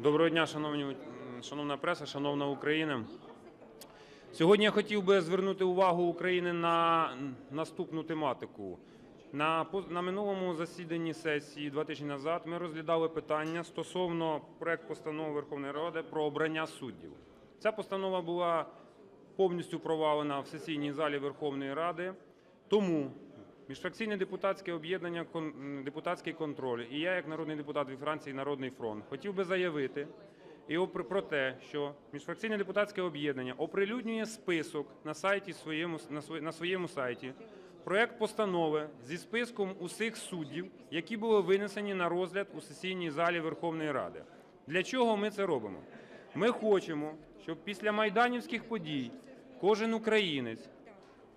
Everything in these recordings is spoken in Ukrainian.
Доброго дня, шановні, шановна преса, шановна Україна. Сьогодні я хотів би звернути увагу України на наступну тематику. На, на минулому засіданні сесії два тижні назад ми розглядали питання стосовно проект постанови Верховної Ради про обрання суддів. Ця постанова була повністю провалена в сесійній залі Верховної Ради. Тому міжфракційне депутатське об'єднання «Кон- депутатський контроль і я, як народний депутат від Франції Народний фронт, хотів би заявити і про те, що міжфракційне депутатське об'єднання оприлюднює список на сайті своєму на своє- на своєму сайті. Проект постанови зі списком усіх суддів, які були винесені на розгляд у сесійній залі Верховної Ради. Для чого ми це робимо? Ми хочемо, щоб після майданівських подій кожен українець,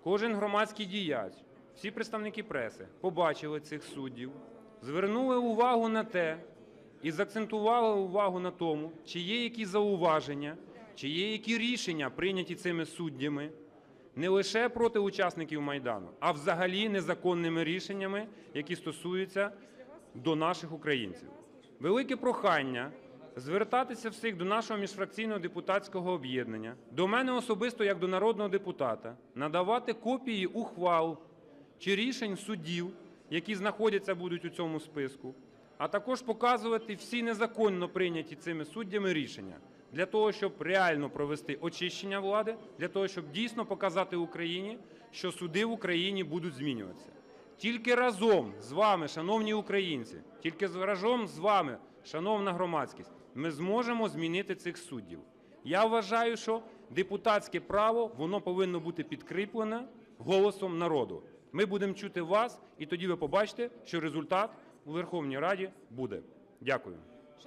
кожен громадський діяч, всі представники преси побачили цих суддів, звернули увагу на те і заакцентували увагу на тому, чи є які зауваження, чи є які рішення прийняті цими суддями не лише проти учасників Майдану, а взагалі незаконними рішеннями, які стосуються до наших українців. Велике прохання звертатися всіх до нашого міжфракційного депутатського об'єднання, до мене особисто як до народного депутата, надавати копії ухвал чи рішень суддів, які знаходяться будуть у цьому списку, а також показувати всі незаконно прийняті цими суддями рішення для того, щоб реально провести очищення влади, для того, щоб дійсно показати Україні, що суди в Україні будуть змінюватися. Тільки разом з вами, шановні українці, тільки разом з вами, шановна громадськість, ми зможемо змінити цих суддів. Я вважаю, що депутатське право воно повинно бути підкріплене голосом народу. Ми будемо чути вас, і тоді ви побачите, що результат у Верховній Раді буде. Дякую.